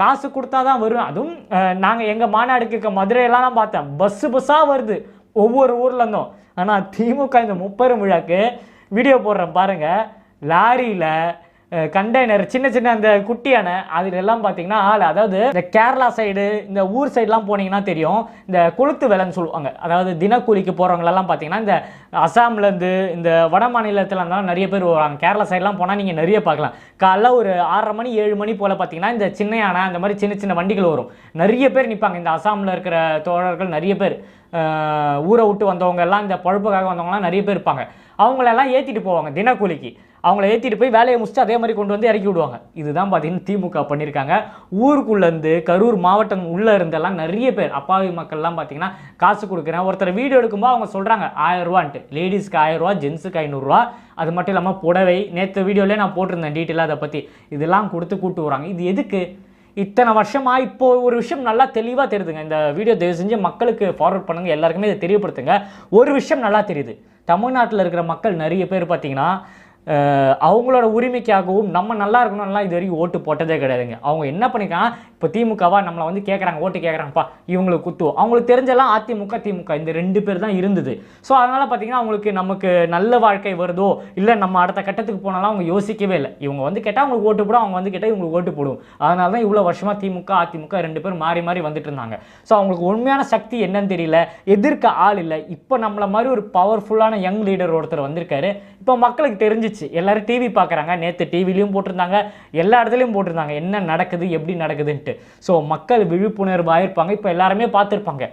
காசு கொடுத்தா தான் வரும். அதுவும் நாங்கள் எங்கள் மாநாடுக்கு இருக்க மதுரையெல்லாம் நான் பார்த்தேன். பஸ்ஸு பஸ்ஸாக வருது. ஒவ்வொரு ஊர்லேருந்தும் ஆனால் திமுக இந்த முப்பெரும் விழாக்கு வீடியோ போடுறேன் பாருங்கள் லாரியில் கண்டெய்னர் சின்ன சின்ன அந்த குட்டியான அதில் எல்லாம் பார்த்தீங்கன்னா ஆள். அதாவது இந்த கேரளா சைடு இந்த ஊர் சைடெலாம் போனீங்கன்னா தெரியும். இந்த கொளுத்து வேலைன்னு சொல்லுவாங்க. அதாவது தினக்கூலிக்கு போகிறவங்களெல்லாம் பார்த்தீங்கன்னா இந்த அசாம்லேருந்து இந்த வட மாநிலத்தில் இருந்தாலும் நிறைய பேர் வருவாங்க. கேரளா சைடெலாம் போனால் நீங்கள் நிறைய பார்க்கலாம் காலைல ஒரு ஆறரை மணி ஏழு மணி போல் பார்த்தீங்கன்னா இந்த சின்ன யானை அந்த மாதிரி சின்ன சின்ன வண்டிகள் வரும். நிறைய பேர் நிற்பாங்க இந்த அசாமில் இருக்கிற தோழர்கள் நிறைய பேர். ஊரை விட்டு வந்தவங்க எல்லாம் இந்த பழுப்புக்காக வந்தவங்கலாம் நிறைய பேர் இருப்பாங்க. அவங்களெல்லாம் ஏற்றிட்டு போவாங்க தினக்கூலிக்கு. அவங்கள ஏற்றிட்டு போய் வேலையை முடிச்சுட்டு அதே மாதிரி கொண்டு வந்து இறக்கி விடுவாங்க. இதுதான் பார்த்தீங்கன்னா திமுக பண்ணியிருக்காங்க. ஊருக்குள்ளேருந்து கரூர் மாவட்டம் உள்ளே இருந்தெல்லாம் நிறைய பேர் அப்பாவி மக்கள்லாம் பார்த்தீங்கன்னா காசு கொடுக்குறேன். ஒருத்தர் வீடியோ எடுக்கும்போது அவங்க சொல்கிறாங்க ஆயிரரூவான்ட்டு லேடிஸ்க்கு ஆயிரரூவா ஜென்ஸுக்கு ஐநூறுரூவா அது மட்டும் இல்லாமல் புடவை நேற்று வீடியோலேயே நான் போட்டிருந்தேன் டீட்டெயிலாக அதை பற்றி இதெல்லாம் கொடுத்து கூப்பிட்டு வராங்க. இது எதுக்கு? இத்தனை வருஷமாக இப்போ ஒரு விஷயம் நல்லா தெளிவாக தெரியுதுங்க. இந்த வீடியோ தயவு செஞ்சு மக்களுக்கு ஃபார்வர்ட் பண்ணுங்க. எல்லாருக்குமே இதை தெரியப்படுத்துங்க. ஒரு விஷயம் நல்லா தெரியுது. தமிழ்நாட்டில் இருக்கிற மக்கள் நிறைய பேர் பார்த்தீங்கன்னா அவங்களோட உரிமைக்காகவும் நம்ம நல்லா இருக்கணும்லாம் இது வரைக்கும் ஓட்டு போட்டதே கிடையாதுங்க. அவங்க என்ன பண்ணிக்கலாம் இப்போ திமுகவா நம்மளை வந்து கேட்குறாங்க ஓட்டு கேட்குறாங்கப்பா இவங்களுக்கு குத்துவோம். அவங்களுக்கு தெரிஞ்செல்லாம் அதிமுக திமுக இந்த ரெண்டு பேர் தான் இருந்தது. ஸோ அதனால் பார்த்தீங்கன்னா அவங்களுக்கு நமக்கு நல்ல வாழ்க்கை வருதோ இல்லை நம்ம அடுத்த கட்டத்துக்கு போனாலும் அவங்க யோசிக்கவே இல்லை. இவங்க வந்து கேட்டால் அவங்களுக்கு ஓட்டு போடும் அவங்க வந்து கேட்டால் இவங்களுக்கு ஓட்டு போடும் அதனால தான் இவ்வளோ வருஷமாக திமுக அதிமுக ரெண்டு பேரும் மாறி மாறி வந்துட்டு இருந்தாங்க. ஸோ அவங்களுக்கு உண்மையான சக்தி என்னன்னு தெரியல எதிர்க்க ஆள் இல்லை. இப்போ நம்மளை மாதிரி ஒரு பவர்ஃபுல்லான யங் லீடர் ஒருத்தர் வந்திருக்காரு. இப்போ மக்களுக்கு தெரிஞ்சிச்சு. எல்லாரும் டிவி பார்க்குறாங்க. நேற்று டிவிலையும் போட்டிருந்தாங்க. எல்லா இடத்துலையும் போட்டிருந்தாங்க. என்ன நடக்குது? எப்படி நடக்குதுன்ட்டு. ஸோ மக்கள் விழிப்புணர்வாக இருப்பாங்க இப்போ எல்லாருமே பார்த்துருப்பாங்க.